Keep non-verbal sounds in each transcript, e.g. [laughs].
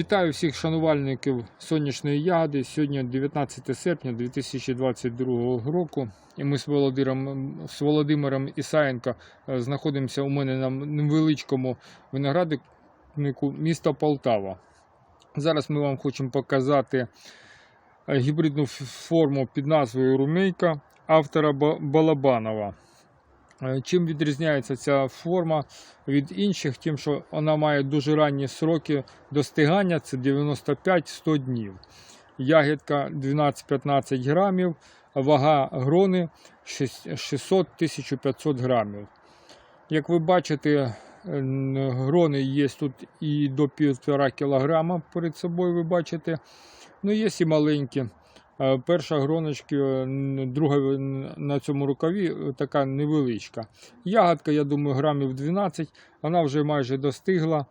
Вітаю всіх шанувальників сонячної ягоди. Сьогодні 19 серпня 2022 року. І ми з Володимиром, з Володимиром Ісаєнко е, знаходимося у мене на невеличкому винограднику міста Полтава. Зараз ми вам хочемо показати е, гібридну форму під назвою Румейка автора Балабанова. Е, Чим відрізняється ця форма від інших, тим, що вона має дуже ранні сроки достигання, це 95-100 днів. Ягідка 12-15 грамів, вага грони 600-1500 грамів. Як ви бачите, грони є тут і до 1,5 кг перед собою, ви бачите. Ну, є і маленькі. Е, Перша гроночка, е, друга на цьому рукаві е, така невеличка. Ягодка, я думаю, грамів 12, вона вже майже достигла.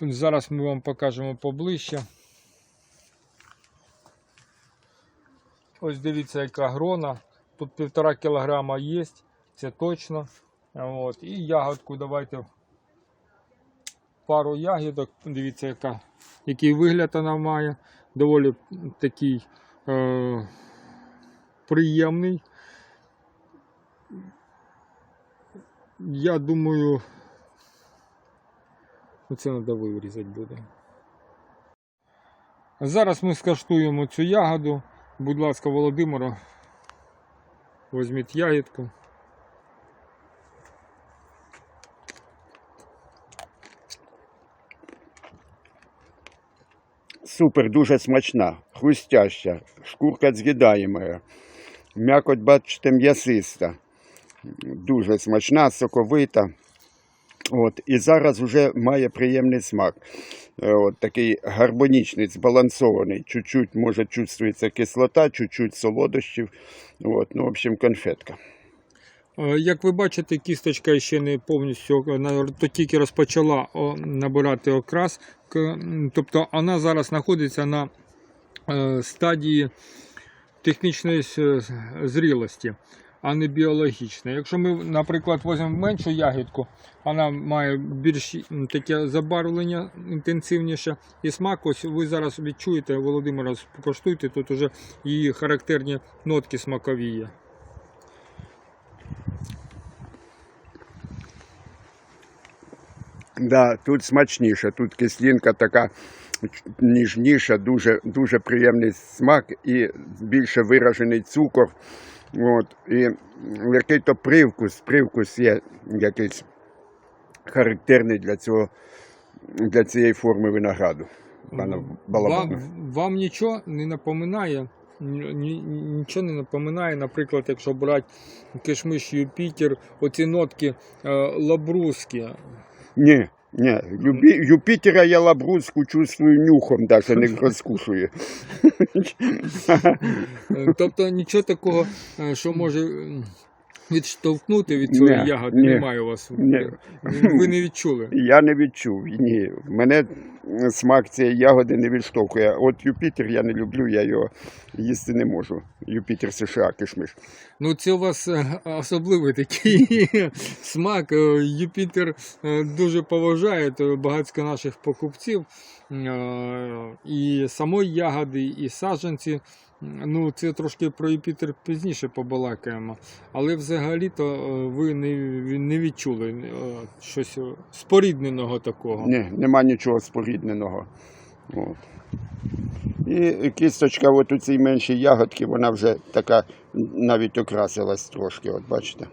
Зараз ми вам покажемо поближче. Ось дивіться, яка грона. Тут півтора кілограма є, це точно. От. І ягодку давайте пару ягідок. Дивіться, яка, який вигляд вона має. Доволі такий е, приємний. Я думаю, це треба вирізати буде. Зараз ми скаштуємо цю ягоду. Будь ласка, Володимира, візьміть ягідку. Супер, дуже смачна, хрустяща, шкурка з'їдаємая. М'якоть, бачите, м'ясиста. Дуже смачна, соковита. От, і зараз вже має приємний смак. Е, От, такий гармонічний, збалансований. Чуть-чуть, може, чувствується кислота, чуть-чуть солодощів. От, ну, в общем, конфетка. Е, Як ви бачите, кісточка ще не повністю то тільки розпочала набирати окрас, тобто вона зараз знаходиться на е, стадії технічної зрілості, а не біологічної. Якщо ми, наприклад, візьмемо меншу ягідку, вона має більш таке забарвлення інтенсивніше і смак. Ось ви зараз відчуєте, Володимира, покоштуйте, тут уже її характерні нотки смакові є. Да, тут смачніше, тут кислинка така ніжніша, дуже, дуже приємний смак і більше виражений цукор. От, і який-то привкус, привкус є якийсь характерний для цього, для цієї форми винограду. Пана Балабана. Вам, вам нічого не напоминає? Ні- ні- Нічого не напоминає, наприклад, якщо брати кишмиш Юпітер, оці нотки е, лабрузькі. Ні, ні. Любі, Юпітера я лабрузку чувствую нюхом, навіть не [laughs] розкушую. Е, Тобто нічого такого, е, що може відштовхнути від цієї Ні, ягоди, немає у вас. ні. Ви не відчули. Я не відчув. Ні. Мене смак цієї ягоди не відштовхує. От Юпітер я не люблю, я його їсти не можу. Юпітер США кишмиш. Ну, це у вас е, особливий такий [laughs] смак. Е, Юпітер е, дуже поважає багатько наших покупців. І самої ягоди, і саджанці. Ну, це трошки про Юпітер пізніше побалакаємо. Але взагалі-то ви не, не відчули щось спорідненого такого. Ні, нема нічого спорідненого. От. І кісточка от у цій меншій ягодці, вона вже така навіть окрасилась трошки, от бачите.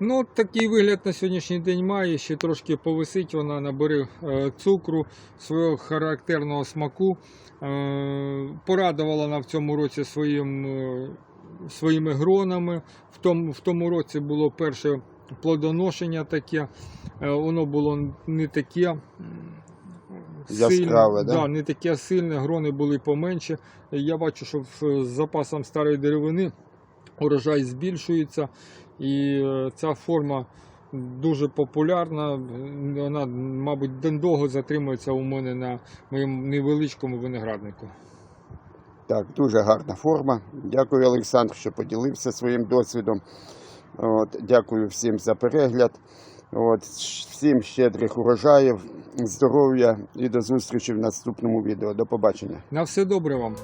Ну, такий вигляд на сьогоднішній день має. Ще трошки повисить, вона набере цукру, свого характерного смаку. Е, порадувала вона в цьому році своїм, е, своїми гронами. В тому, в тому році було перше плодоношення таке. Е, воно було не таке. Яскраве, да? да, не таке сильне, грони були поменше. Я бачу, що з запасом старої деревини урожай збільшується, і е, ця форма дуже популярна. Вона, мабуть, довго затримується у мене на моєму невеличкому винограднику. Так, дуже гарна форма. Дякую, Олександр, що поділився своїм досвідом. От, дякую всім за перегляд. От, всім щедрих урожаїв, здоров'я і до зустрічі в наступному відео. До побачення. На все добре вам.